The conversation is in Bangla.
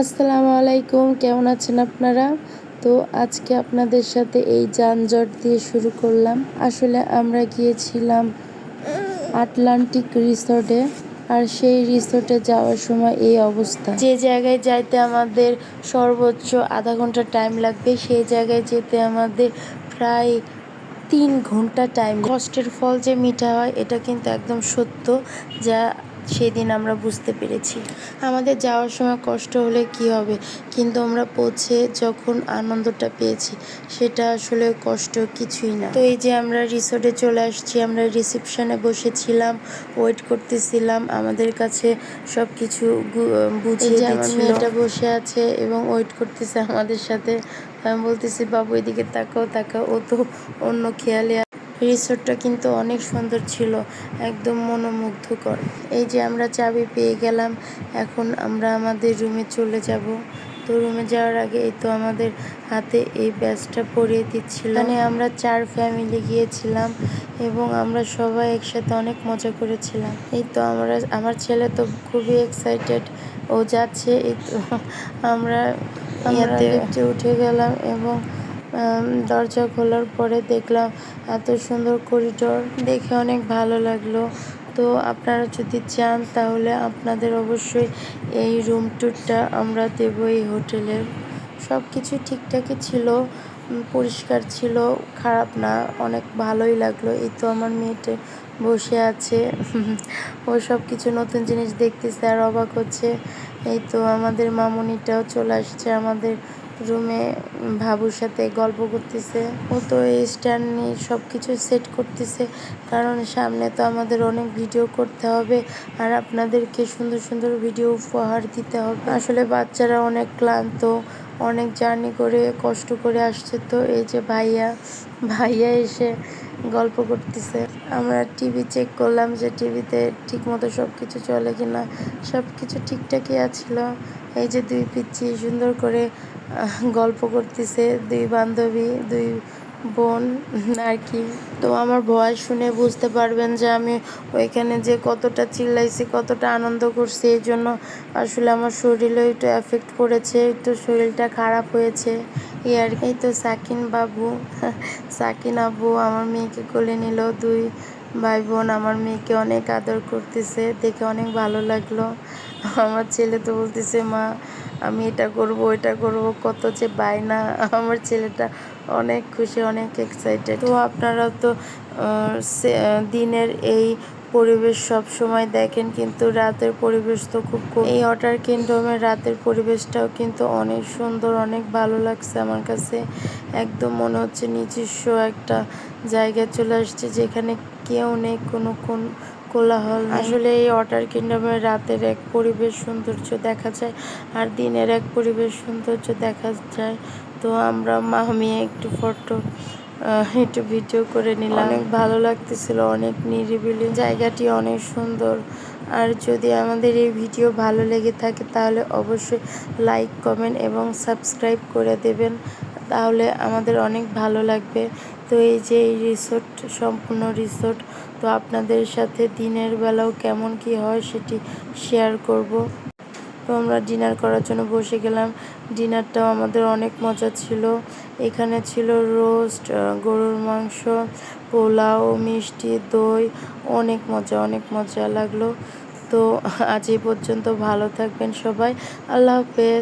আসসালামু আলাইকুম, কেমন আছেন আপনারা? তো আজকে আপনাদের সাথে এই যানজট দিয়ে শুরু করলাম। আসলে আমরা গিয়েছিলাম আটলান্টিক রিসোর্টে, আর সেই রিসোর্টে যাওয়ার সময় এই অবস্থা। যে জায়গায় যাইতে আমাদের সর্বোচ্চ আধা ঘণ্টা টাইম লাগবে, সেই জায়গায় যেতে আমাদের প্রায় তিন ঘণ্টা টাইম কষ্টের ফল যে মিঠা হয়, এটা কিন্তু একদম সত্য, যা সেদিন আমরা বুঝতে পেরেছি। আমাদের যাওয়ার সময় কষ্ট হলে কি হবে? কিন্তু আমরা পৌঁছে যখন আনন্দটা পেয়েছি সেটা আসলে কষ্ট কিছুই না। তো এই যে আমরা রিসোর্টে চলে আসছি আমরা রিসেপশনে বসেছিলাম ওয়েট করতেছিলাম আমাদের কাছে সব কিছু বুঝিয়ে মেয়েটা বসে আছে এবং ওয়েট করতেছে আমাদের সাথে। আমি বলতেছি বাবু এদিকে তাকাও তাকাও। ও তো অন্য খেয়ালে রিসোর্টটা কিন্তু অনেক সুন্দর ছিল একদম মনোমুগ্ধকর। এই যে আমরা চাবি পেয়ে গেলাম এখন আমরা আমাদের রুমে চলে যাব। তো রুমে যাওয়ার আগে এই তো আমাদের হাতে এই ব্যাচটা পরিয়ে দিচ্ছিল। মানে আমরা চার ফ্যামিলি গিয়েছিলাম এবং আমরা সবাই একসাথে অনেক মজা করেছিলাম। এই তো আমরা আমার ছেলে তো খুবই এক্সাইটেড ও যাচ্ছে। এই তো আমরা ইয়াতে উঠে গেলাম এবং দরজা খোলার পরে দেখলাম এত সুন্দর করিডোর। দেখে অনেক ভালো লাগল। তো আপনারা যদি চান তাহলে আপনাদের অবশ্যই এই রুম ট্যুরটা আমরা দেব এই হোটেলের সব কিছু ঠিকঠাকই ছিল পরিষ্কার ছিল, খারাপ না, অনেক ভালোই লাগল। এই তো আমার মেয়েটা বসে আছে। ও সব কিছু নতুন জিনিস দেখতেছে আর অবাক হচ্ছে। এই তো আমাদের মামুনিটাও চলে আসছে আমাদের রুমে ভাবুর সাথে গল্প করতেছে। ও তো এই স্ট্যান্ড নিয়ে সব কিছু সেট করতেছে। কারণ সামনে তো আমাদের অনেক ভিডিও করতে হবে। আর আপনাদেরকে সুন্দর সুন্দর ভিডিও উপহার দিতে হবে। আসলে বাচ্চারা অনেক ক্লান্ত, অনেক জার্নি করে কষ্ট করে আসছে। তো এই যে ভাইয়া ভাইয়া এসে গল্প করতেছে। আমরা টিভি চেক করলাম যে টিভিতে ঠিক মতো সব কিছু চলে কি না সব কিছু ঠিকঠাকই আছিল। এই যে দুই পিচ্ছি সুন্দর করে গল্প করতেছে। দুই বান্ধবী, দুই বোন আর কি। তো আমার ভয়েস শুনে বুঝতে পারবেন যে আমি ওইখানে যে কতটা চিল্লাইছি, কতটা আনন্দ করছি, এই জন্য আসলে আমার শরীরেও একটু এফেক্ট পড়েছে একটু শরীরটা খারাপ হয়েছে। এই আর এই তো সাকিন বাবু, সাকিন আবু আমার মেয়েকে কোলে নিল। দুই ভাই বোন আমার মেয়েকে অনেক আদর করতেছে, দেখে অনেক ভালো লাগল। আমার ছেলে তো বলতেছে, মা আমি এটা করব এটা করব, কত যে বায়না আমার ছেলেটা অনেক খুশি, অনেক এক্সাইটেড তো আপনারা তো দিনের এই পরিবেশ সব সময় দেখেন, কিন্তু রাতের পরিবেশ তো খুব কম। এই অটার কিংডমের রাতের পরিবেশটাও কিন্তু অনেক সুন্দর, অনেক ভালো লাগছে আমার কাছে। একদম মনে হচ্ছে নিজস্ব একটা জায়গায় চলে আসছে, যেখানে কেউ নেই, কোনো কোন কোলাহল আসলে এই ওয়াটার কিংডমের রাতের এক পরিবেশ সৌন্দর্য দেখা যায় আর দিনের এক পরিবেশ সৌন্দর্য দেখা যায়। তো আমরা মা একটু ফটো একটু ভিডিও করে নিলাম। অনেক ভালো লাগতেছিল অনেক নিরিবিলি। জায়গাটি অনেক সুন্দর। আর যদি আমাদের এই ভিডিও ভালো লেগে থাকে তাহলে অবশ্যই লাইক কমেন্ট এবং সাবস্ক্রাইব করে দেবেন। তাহলে আমাদের অনেক ভালো লাগবে। তো এই যে এই রিসোর্ট সম্পূর্ণ রিসোর্ট তো আপনাদের সাথে দিনের বেলাও কেমন কি হয় সেটি শেয়ার করব। তো আমরা ডিনার করার জন্য বসে গেলাম। ডিনারটাও আমাদের অনেক মজা ছিল। এখানে ছিল রোস্ট গরুর মাংস, পোলাও, মিষ্টি, দই, অনেক মজা অনেক মজা লাগল। তো আজ এই পর্যন্ত ভালো থাকবেন সবাই। আল্লাহ হাফেজ।